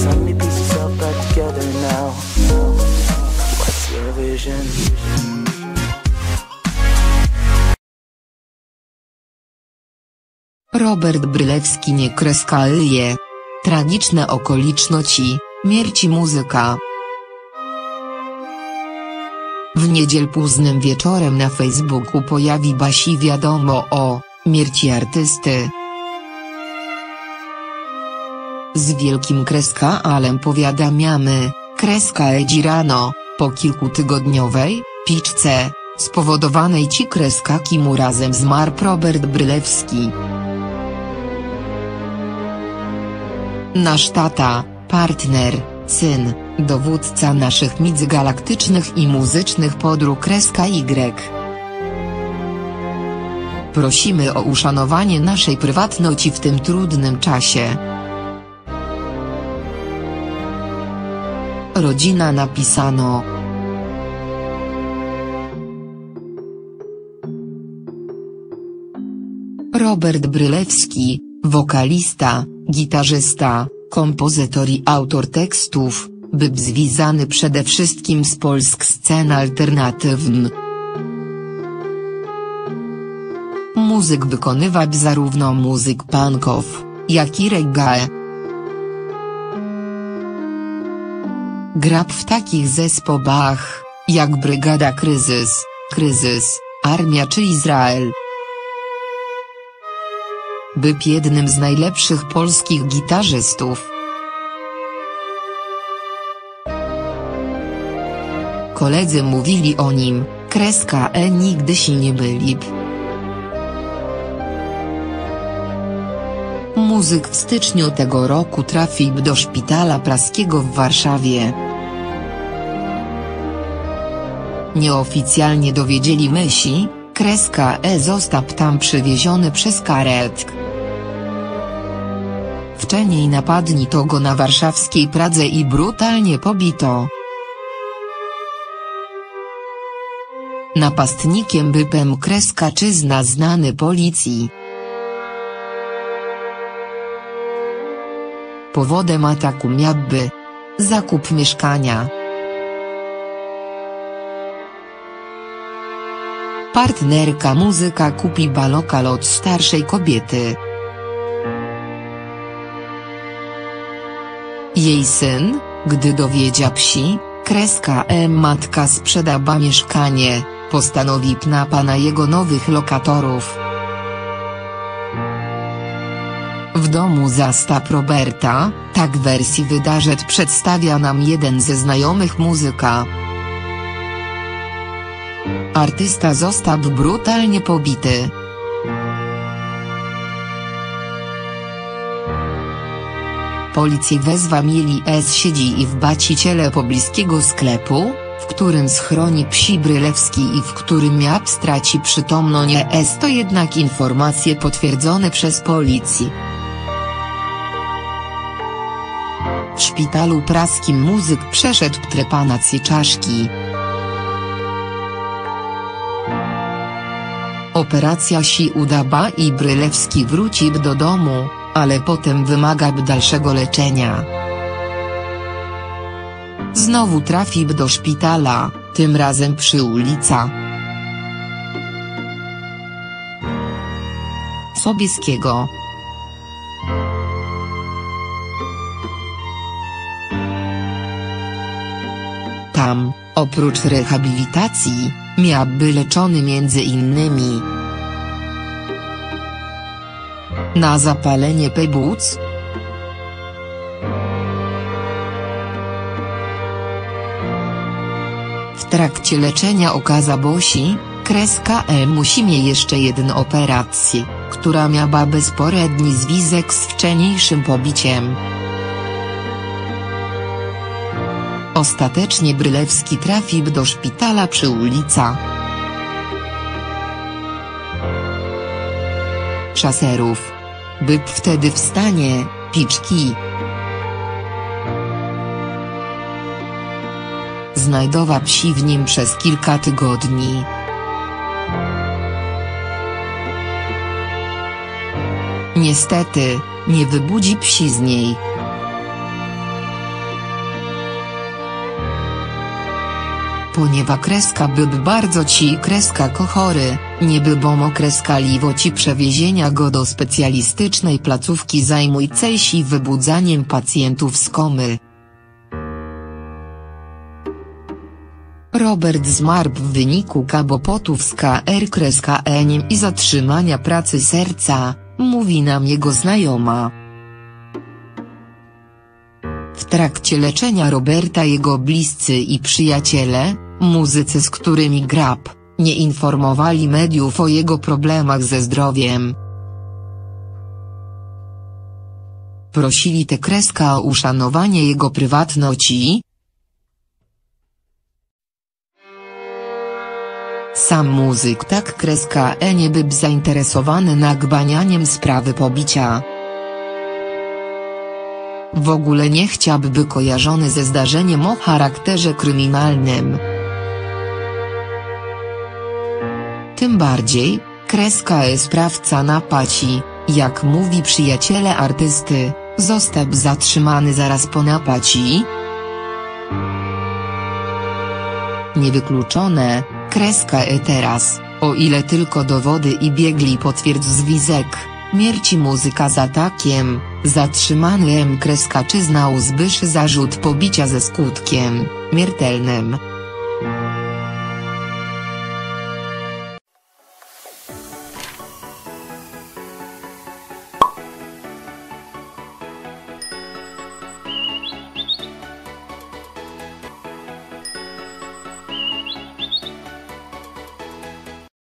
Pieces all back together now. What's your vision? Robert Brylewski nie kreska lje. Tragiczne okoliczności, śmierci muzyka. W niedziel późnym wieczorem na Facebooku pojawi Basi wiadomo o śmierci artysty. Z wielkim kreska alem powiadamiamy, kreska Edzi rano, po kilkutygodniowej piczce, spowodowanej ci kreska Kimu razem zmarł Robert Brylewski. Nasz tata, partner, syn, dowódca naszych międzygalaktycznych i muzycznych podróg kreska Y. Prosimy o uszanowanie naszej prywatności w tym trudnym czasie. Rodzina napisano. Robert Brylewski, wokalista, gitarzysta, kompozytor i autor tekstów, był związany przede wszystkim z polsk scen alternatywny. Muzyk wykonywał zarówno muzyk punkow, jak i reggae. Grał w takich zespołach, jak Brygada Kryzys, Kryzys, Armia czy Izrael. Był jednym z najlepszych polskich gitarzystów. Koledzy mówili o nim, kreska E nigdy się nie byli. Muzyk w styczniu tego roku trafił do szpitala praskiego w Warszawie. Nieoficjalnie dowiedzieli się, kreska E został tam przywieziony przez karetkę. Wcześniej napadnito go na warszawskiej Pradze i brutalnie pobito. Napastnikiem bypem kreskaczyzna znany policji. Powodem ataku miałby zakup mieszkania. Partnerka muzyka kupi balokal od starszej kobiety. Jej syn, gdy dowiedział się, kreska E matka sprzedaba mieszkanie, postanowi pnapa na jego nowych lokatorów. Domu zastap Roberta, tak wersji wydarzeń przedstawia nam jeden ze znajomych muzyka. Artysta został brutalnie pobity. Policję wezwa mieli S siedzi i w baciciele pobliskiego sklepu, w którym schroni psi Brylewski i w którym miał straci przytomno nie S to jednak informacje potwierdzone przez policję. W szpitalu praskim muzyk przeszedł trepanację czaszki. Operacja si udaba i Brylewski wrócił do domu, ale potem wymaga dalszego leczenia. Znowu trafił do szpitala, tym razem przy ulica Sobieskiego. Tam, oprócz rehabilitacji, miałby leczony między innymi na zapalenie płuc, W trakcie leczenia okaza Bosi, kreska E musi mieć jeszcze jedną operację, która miała bezporedni związek z wcześniejszym pobiciem. Ostatecznie Brylewski trafił do szpitala przy ulica Szaserów. Był wtedy w stanie, piczki. Znajdował się w nim przez kilka tygodni. Niestety, nie wybudzi psi z niej. Ponieważ kreska byby bardzo ci kreska kochory, nie by bomo kreska ci przewiezienia go do specjalistycznej placówki zajmującej się wybudzaniem pacjentów z komy. Robert zmarł w wyniku kabopotów z KR-eniem i zatrzymania pracy serca, mówi nam jego znajoma. W trakcie leczenia Roberta jego bliscy i przyjaciele, muzycy z którymi grab, nie informowali mediów o jego problemach ze zdrowiem. Prosili te kreska o uszanowanie jego prywatności, Sam muzyk tak kreska e nie był zainteresowany nagbanianiem sprawy pobicia. W ogóle nie chciałby by kojarzony ze zdarzeniem o charakterze kryminalnym. Tym bardziej, kreska e sprawca napaci, jak mówi przyjaciele artysty, został zatrzymany zaraz po napaci. Niewykluczone, kreska e teraz, o ile tylko dowody i biegli potwierdz zwizek, mierci muzyka z atakiem, zatrzymany M. Kreska przyznał zbysz zarzut pobicia ze skutkiem, miertelnym.